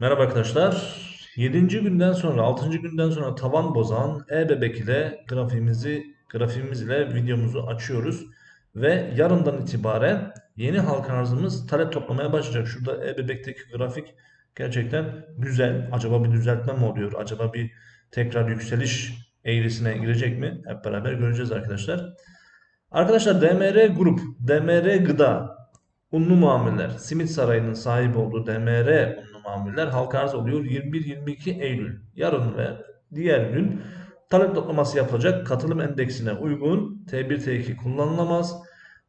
Merhaba arkadaşlar. 7. günden sonra, 6. günden sonra tavan bozan e-bebek ile grafiğimizi, grafiğimiz ile videomuzu açıyoruz. Ve yarından itibaren yeni halka arzımız talep toplamaya başlayacak. Şurada e-bebekteki grafik gerçekten güzel. Acaba bir düzeltme mi oluyor? Acaba bir tekrar yükseliş eğrisine girecek mi? Hep beraber göreceğiz arkadaşlar. Arkadaşlar DMR Grup, DMR Gıda, Unlu Mamuller, Simit Sarayı'nın sahibi olduğu DMR unlu mamuller halka arz oluyor 21-22 Eylül. Yarın ve diğer gün talep toplaması yapılacak. Katılım endeksine uygun T1 T2 kullanılamaz.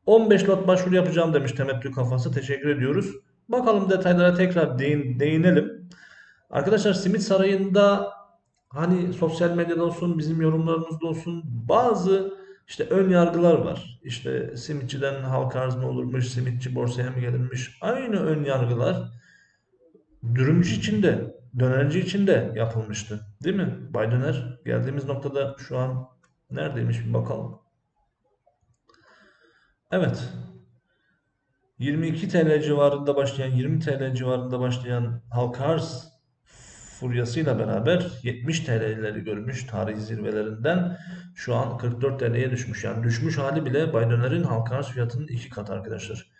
15 lot başvuru yapacağım demiş temettü kafası. Teşekkür ediyoruz. Bakalım detaylara tekrar değin, değinelim. Arkadaşlar Simit Sarayı'nda hani sosyal medyada olsun bizim yorumlarımızda olsun bazı işte ön yargılar var. İşte simitçiden halka arz mı olurmuş, simitçi borsaya mı gelirmiş? Aynı ön yargılar dürümcü için de, dönerci için de yapılmıştı. Değil mi? Bay Döner geldiğimiz noktada şu an neredeymiş bir bakalım. Evet. 22 TL civarında başlayan, 20 TL civarında başlayan halka arz furyasıyla beraber 70 TL'leri görmüş tarih zirvelerinden şu an 44 TL'ye düşmüş. Yani düşmüş hali bile Bay Döner'in halka fiyatının iki katı arkadaşlar.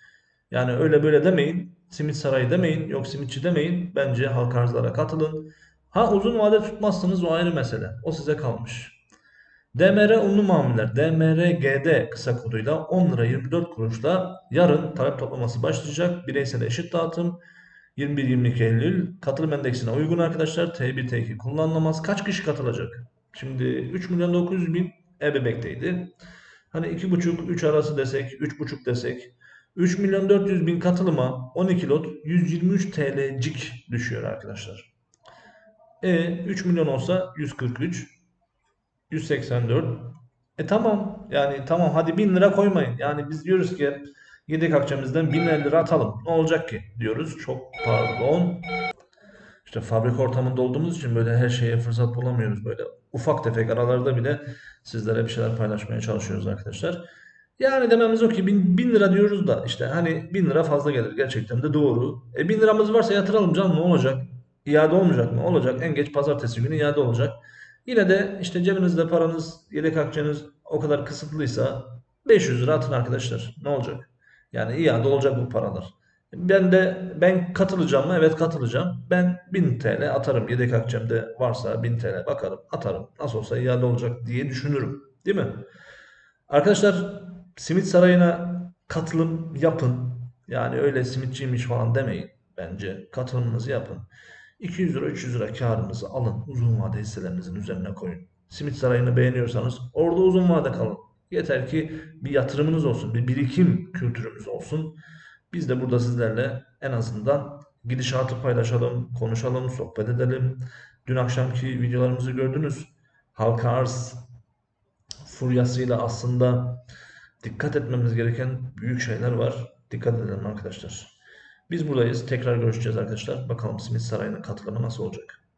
Yani öyle böyle demeyin. Simit sarayı demeyin. Yok simitçi demeyin. Bence halka arzlara katılın. Ha uzun vade tutmazsınız o ayrı mesele. O size kalmış. DMR unlu mamuller DMRGD kısa koduyla 10 lira 24 kuruşla yarın talep toplaması başlayacak. Bireysel eşit dağıtım 21-22 Eylül katılım endeksine uygun arkadaşlar. T1 T2 kullanılamaz. Kaç kişi katılacak? Şimdi 3 milyon 900 bin ebebekteydi. Hani 2,5-3 arası desek, 3,5 desek 3 milyon 400 bin katılıma 12 lot 123 TL'cik düşüyor arkadaşlar. E 3 milyon olsa 143 184 e tamam yani tamam hadi 1000 lira koymayın. Yani biz diyoruz ki yedek akçemizden 1050 lira atalım. Ne olacak ki diyoruz. Çok pardon. İşte fabrika ortamında olduğumuz için böyle her şeye fırsat bulamıyoruz. Böyle ufak tefek aralarda bile sizlere bir şeyler paylaşmaya çalışıyoruz arkadaşlar. Yani dememiz o ki 1000, 1000 lira diyoruz da işte hani 1000 lira fazla gelir gerçekten de doğru. E 1000 liramız varsa yatıralım canım ne olacak? İade olmayacak mı? Olacak. En geç pazartesi günü iade olacak. Yine de işte cebinizde paranız, yedek akçeniz o kadar kısıtlıysa 500 lira atın arkadaşlar. Ne olacak? Yani iade olacak bu paralar. Ben de ben katılacağım mı? Evet katılacağım. Ben 1000 TL atarım. Yedek akçemde varsa 1000 TL bakarım atarım. Nasıl olsa iade olacak diye düşünürüm. Değil mi? Arkadaşlar simit sarayına katılım yapın. Yani öyle simitçiymiş falan demeyin. Bence katılımınızı yapın. 200 lira 300 lira karınızı alın. Uzun vade hisselerinizin üzerine koyun. Simit sarayını beğeniyorsanız orada uzun vade kalın. Yeter ki bir yatırımınız olsun, bir birikim kültürümüz olsun. Biz de burada sizlerle en azından gidişatı paylaşalım, konuşalım, sohbet edelim. Dün akşamki videolarımızı gördünüz. Halka arz furyasıyla aslında dikkat etmemiz gereken büyük şeyler var. Dikkat edelim arkadaşlar. Biz buradayız. Tekrar görüşeceğiz arkadaşlar. Bakalım Simit Sarayı'nın katılımı nasıl olacak?